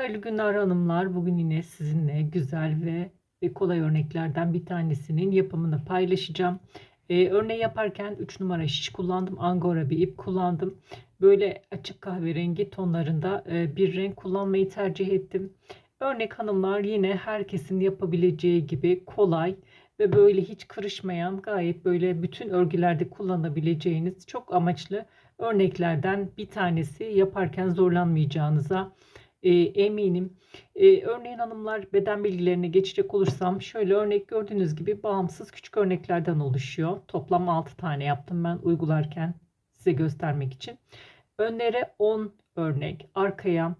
Hayırlı günler hanımlar. Bugün yine sizinle güzel ve kolay örneklerden bir tanesinin yapımını paylaşacağım. Ee, örneği yaparken 3 numara şiş kullandım. Angora bir ip kullandım. Böyle açık kahverengi tonlarında e, bir renk kullanmayı tercih ettim. Örnek hanımlar yine herkesin yapabileceği gibi kolay ve böyle hiç kırışmayan gayet böyle bütün örgülerde kullanabileceğiniz çok amaçlı örneklerden bir tanesi yaparken zorlanmayacağınıza e, eminim. E, örneğin hanımlar beden bilgilerine geçecek olursam şöyle örnek gördüğünüz gibi bağımsız küçük örneklerden oluşuyor. Toplam 6 tane yaptım ben uygularken size göstermek için. Önlere 10 örnek, arkaya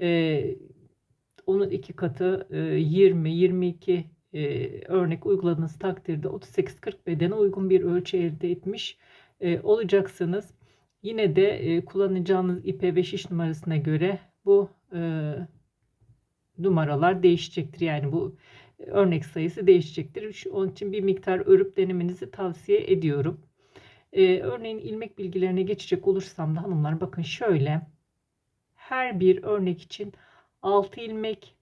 e, onun iki katı e, 20, 22 e, örnek uyguladığınız takdirde 38-40 bedene uygun bir ölçü elde etmiş e, olacaksınız. Yine de e, kullanacağınız ipe ve şiş numarasına göre bu e, numaralar değişecektir. Yani bu örnek sayısı değişecektir. Onun için bir miktar örüp denemenizi tavsiye ediyorum. E, örneğin ilmek bilgilerine geçecek olursam da hanımlar bakın şöyle her bir örnek için 6 ilmek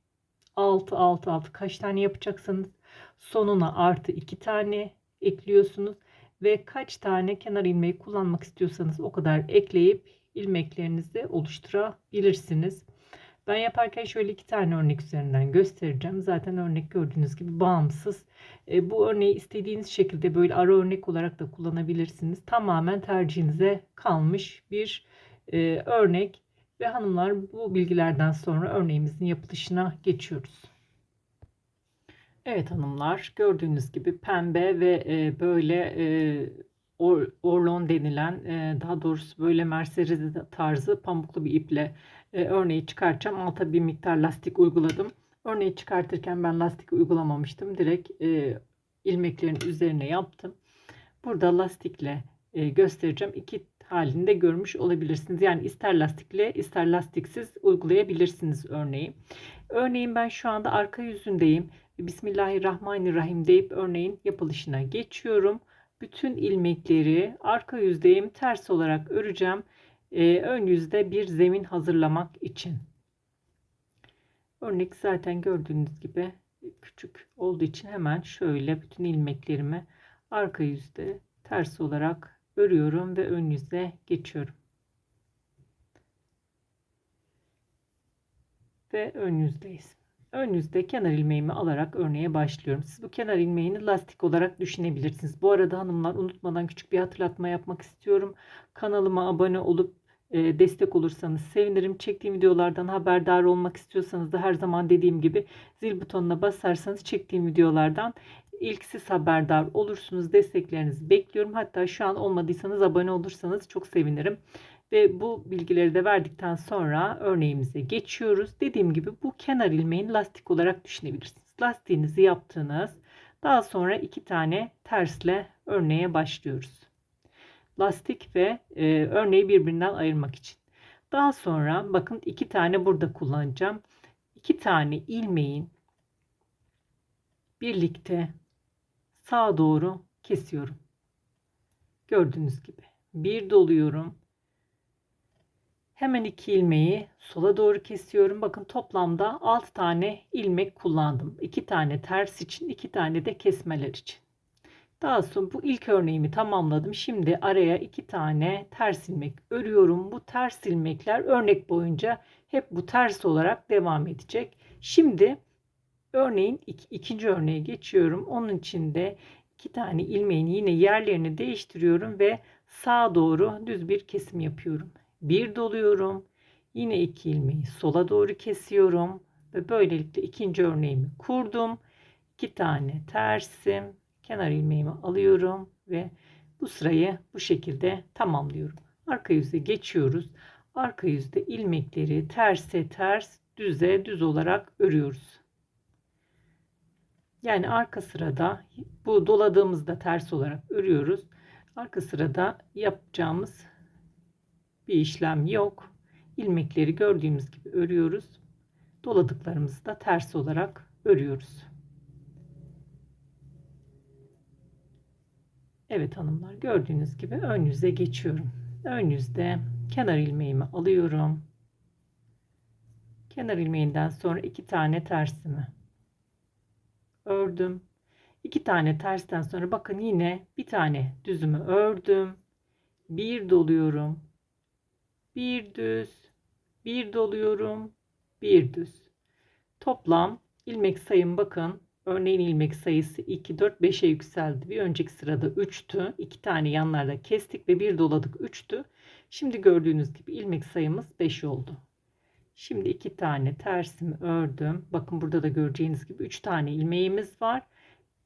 6 6 6 kaç tane yapacaksanız sonuna artı 2 tane ekliyorsunuz ve kaç tane kenar ilmeği kullanmak istiyorsanız o kadar ekleyip ilmeklerinizi oluşturabilirsiniz. Ben yaparken şöyle iki tane örnek üzerinden göstereceğim. Zaten örnek gördüğünüz gibi bağımsız. E, bu örneği istediğiniz şekilde böyle ara örnek olarak da kullanabilirsiniz. Tamamen tercihinize kalmış bir e, örnek. Ve hanımlar bu bilgilerden sonra örneğimizin yapılışına geçiyoruz. Evet hanımlar gördüğünüz gibi pembe ve e, böyle e, orlon denilen e, daha doğrusu böyle Mercedes tarzı pamuklu bir iple e, örneği çıkartacağım. Alta bir miktar lastik uyguladım. Örneği çıkartırken ben lastik uygulamamıştım. Direkt e, ilmeklerin üzerine yaptım. Burada lastikle göstereceğim. İki halinde görmüş olabilirsiniz. Yani ister lastikle ister lastiksiz uygulayabilirsiniz örneği. Örneğin ben şu anda arka yüzündeyim. Bismillahirrahmanirrahim deyip örneğin yapılışına geçiyorum. Bütün ilmekleri arka yüzdeyim ters olarak öreceğim. Ee, ön yüzde bir zemin hazırlamak için. Örnek zaten gördüğünüz gibi küçük olduğu için hemen şöyle bütün ilmeklerimi arka yüzde ters olarak örüyorum ve ön yüze geçiyorum. Ve ön yüzdeyiz. Ön yüzde kenar ilmeğimi alarak örneğe başlıyorum. Siz bu kenar ilmeğini lastik olarak düşünebilirsiniz. Bu arada hanımlar unutmadan küçük bir hatırlatma yapmak istiyorum. Kanalıma abone olup e, destek olursanız sevinirim. Çektiğim videolardan haberdar olmak istiyorsanız da her zaman dediğim gibi zil butonuna basarsanız çektiğim videolardan ilk siz haberdar olursunuz. Desteklerinizi bekliyorum. Hatta şu an olmadıysanız abone olursanız çok sevinirim. Ve bu bilgileri de verdikten sonra örneğimize geçiyoruz. Dediğim gibi bu kenar ilmeğini lastik olarak düşünebilirsiniz. Lastiğinizi yaptığınız daha sonra iki tane tersle örneğe başlıyoruz. Lastik ve e, örneği birbirinden ayırmak için. Daha sonra bakın iki tane burada kullanacağım. İki tane ilmeğin birlikte sağa doğru kesiyorum. Gördüğünüz gibi bir doluyorum Hemen iki ilmeği sola doğru kesiyorum. Bakın toplamda 6 tane ilmek kullandım. 2 tane ters için, 2 tane de kesmeler için. Daha sonra bu ilk örneğimi tamamladım. Şimdi araya 2 tane ters ilmek örüyorum. Bu ters ilmekler örnek boyunca hep bu ters olarak devam edecek. Şimdi örneğin ik ikinci örneğe geçiyorum. Onun için de 2 tane ilmeğin yine yerlerini değiştiriyorum ve sağa doğru düz bir kesim yapıyorum bir doluyorum. Yine iki ilmeği sola doğru kesiyorum ve böylelikle ikinci örneğimi kurdum. İki tane tersim, kenar ilmeğimi alıyorum ve bu sırayı bu şekilde tamamlıyorum. Arka yüze geçiyoruz. Arka yüzde ilmekleri terse ters, düze düz olarak örüyoruz. Yani arka sırada bu doladığımızda ters olarak örüyoruz. Arka sırada yapacağımız bir işlem yok. İlmekleri gördüğümüz gibi örüyoruz. Doladıklarımızı da ters olarak örüyoruz. Evet hanımlar gördüğünüz gibi ön yüze geçiyorum. Ön yüzde kenar ilmeğimi alıyorum. Kenar ilmeğinden sonra iki tane tersimi ördüm. İki tane tersten sonra bakın yine bir tane düzümü ördüm. Bir doluyorum. Bir düz. Bir doluyorum. Bir düz. Toplam ilmek sayım bakın. Örneğin ilmek sayısı 2, 4, 5'e yükseldi. Bir önceki sırada 3'tü. 2 tane yanlarda kestik ve bir doladık 3'tü. Şimdi gördüğünüz gibi ilmek sayımız 5 oldu. Şimdi 2 tane tersimi ördüm. Bakın burada da göreceğiniz gibi 3 tane ilmeğimiz var.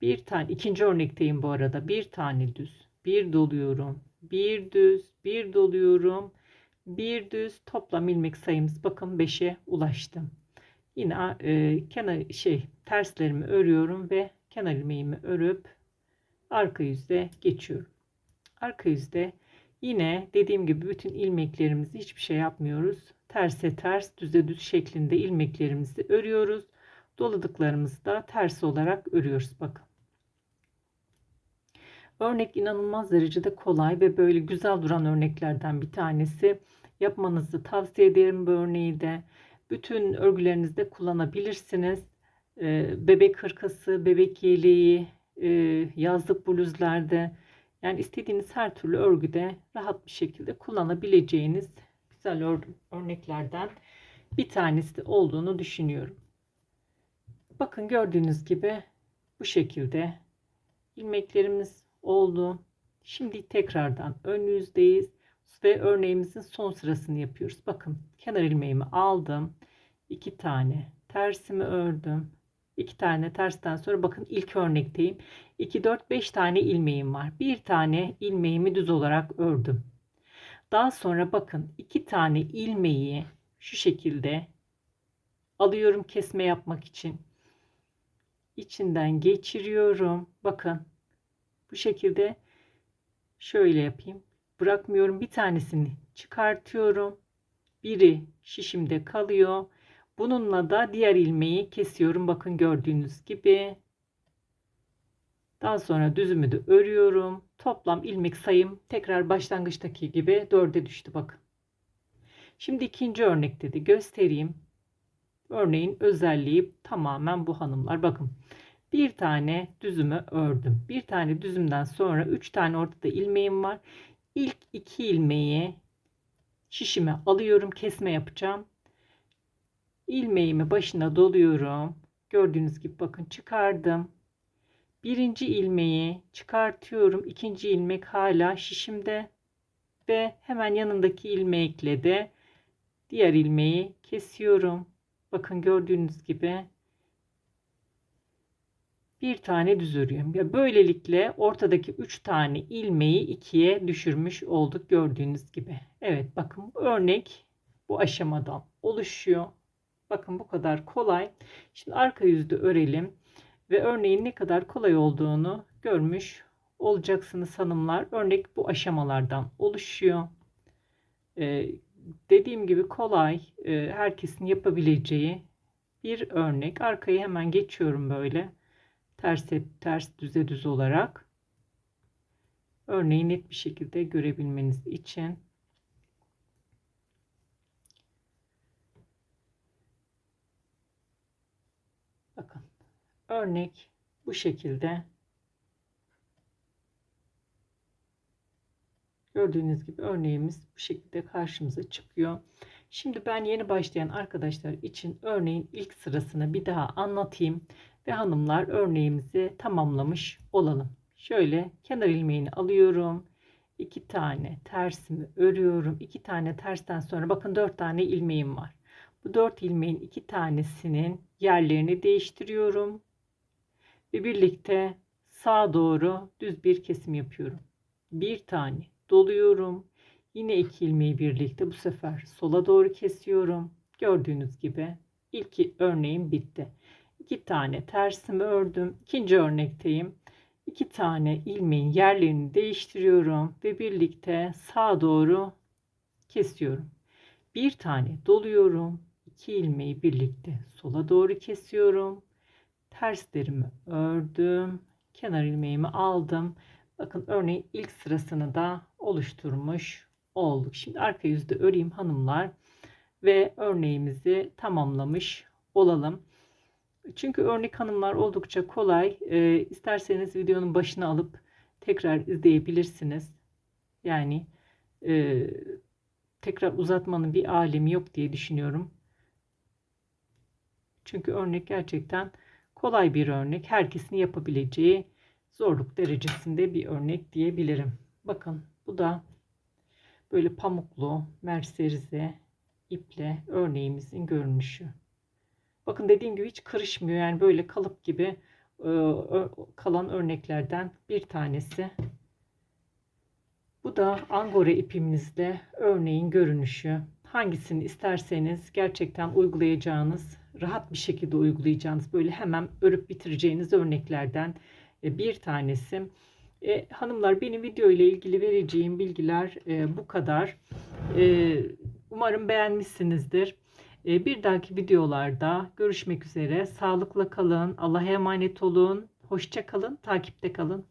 Bir tane ikinci örnekteyim bu arada. Bir tane düz. Bir doluyorum. Bir düz. Bir doluyorum. Bir düz. Toplam ilmek sayımız bakın 5'e ulaştım. Yine e, kenar şey terslerimi örüyorum ve kenar ilmeğimi örüp arka yüzde geçiyorum. Arka yüzde yine dediğim gibi bütün ilmeklerimizi hiçbir şey yapmıyoruz. Terse ters, düze düz şeklinde ilmeklerimizi örüyoruz. Doladıklarımızı da ters olarak örüyoruz. Bakın. Örnek inanılmaz derecede kolay ve böyle güzel duran örneklerden bir tanesi. Yapmanızı tavsiye ederim bu örneği de. Bütün örgülerinizde kullanabilirsiniz. Ee, bebek hırkası, bebek yeleği, e, yazlık bluzlarda yani istediğiniz her türlü örgüde rahat bir şekilde kullanabileceğiniz güzel ör örneklerden bir tanesi olduğunu düşünüyorum. Bakın gördüğünüz gibi bu şekilde ilmeklerimiz oldu. Şimdi tekrardan ön yüzdeyiz ve örneğimizin son sırasını yapıyoruz. Bakın kenar ilmeğimi aldım. iki tane tersimi ördüm. iki tane tersten sonra bakın ilk örnekteyim. 2 4 5 tane ilmeğim var. Bir tane ilmeğimi düz olarak ördüm. Daha sonra bakın iki tane ilmeği şu şekilde alıyorum kesme yapmak için. İçinden geçiriyorum. Bakın bu şekilde şöyle yapayım bırakmıyorum. Bir tanesini çıkartıyorum. Biri şişimde kalıyor. Bununla da diğer ilmeği kesiyorum. Bakın gördüğünüz gibi. Daha sonra düzümü de örüyorum. Toplam ilmek sayım tekrar başlangıçtaki gibi 4'e düştü bakın. Şimdi ikinci örnekte de göstereyim. Örneğin özelliği tamamen bu hanımlar. Bakın bir tane düzümü ördüm. Bir tane düzümden sonra 3 tane ortada ilmeğim var. İlk iki ilmeği şişime alıyorum. Kesme yapacağım. İlmeğimi başına doluyorum. Gördüğünüz gibi bakın çıkardım. Birinci ilmeği çıkartıyorum. İkinci ilmek hala şişimde. Ve hemen yanındaki ilmekle de diğer ilmeği kesiyorum. Bakın gördüğünüz gibi bir tane düz örüyorum. Böylelikle ortadaki 3 tane ilmeği ikiye düşürmüş olduk gördüğünüz gibi. Evet bakın örnek bu aşamadan oluşuyor. Bakın bu kadar kolay. Şimdi arka yüzde örelim ve örneğin ne kadar kolay olduğunu görmüş olacaksınız hanımlar. Örnek bu aşamalardan oluşuyor. Ee, dediğim gibi kolay, e, herkesin yapabileceği bir örnek. Arkayı hemen geçiyorum böyle ters ters düze düz olarak örneği net bir şekilde görebilmeniz için. Bakın örnek bu şekilde. Gördüğünüz gibi örneğimiz bu şekilde karşımıza çıkıyor. Şimdi ben yeni başlayan arkadaşlar için örneğin ilk sırasını bir daha anlatayım ve hanımlar örneğimizi tamamlamış olalım. Şöyle kenar ilmeğini alıyorum. 2 tane tersimi örüyorum. 2 tane tersten sonra bakın 4 tane ilmeğim var. Bu 4 ilmeğin 2 tanesinin yerlerini değiştiriyorum. Ve birlikte sağa doğru düz bir kesim yapıyorum. Bir tane doluyorum. Yine iki ilmeği birlikte bu sefer sola doğru kesiyorum. Gördüğünüz gibi ilk örneğim bitti. 2 tane tersimi ördüm. İkinci örnekteyim. 2 tane ilmeğin yerlerini değiştiriyorum ve birlikte sağa doğru kesiyorum. Bir tane doluyorum. 2 ilmeği birlikte sola doğru kesiyorum. Terslerimi ördüm. Kenar ilmeğimi aldım. Bakın örneğin ilk sırasını da oluşturmuş olduk. Şimdi arka yüzde öreyim hanımlar. ve örneğimizi tamamlamış olalım. Çünkü örnek hanımlar oldukça kolay. Ee, isterseniz videonun başına alıp tekrar izleyebilirsiniz. Yani e, tekrar uzatmanın bir alemi yok diye düşünüyorum. Çünkü örnek gerçekten kolay bir örnek. Herkesin yapabileceği zorluk derecesinde bir örnek diyebilirim. Bakın bu da böyle pamuklu merserize iple örneğimizin görünüşü. Bakın dediğim gibi hiç kırışmıyor. Yani böyle kalıp gibi e, kalan örneklerden bir tanesi. Bu da angora ipimizle örneğin görünüşü. Hangisini isterseniz gerçekten uygulayacağınız, rahat bir şekilde uygulayacağınız, böyle hemen örüp bitireceğiniz örneklerden e, bir tanesi. E, hanımlar benim video ile ilgili vereceğim bilgiler e, bu kadar. E, umarım beğenmişsinizdir. E, bir dahaki videolarda görüşmek üzere. Sağlıkla kalın. Allah'a emanet olun. Hoşça kalın. Takipte kalın.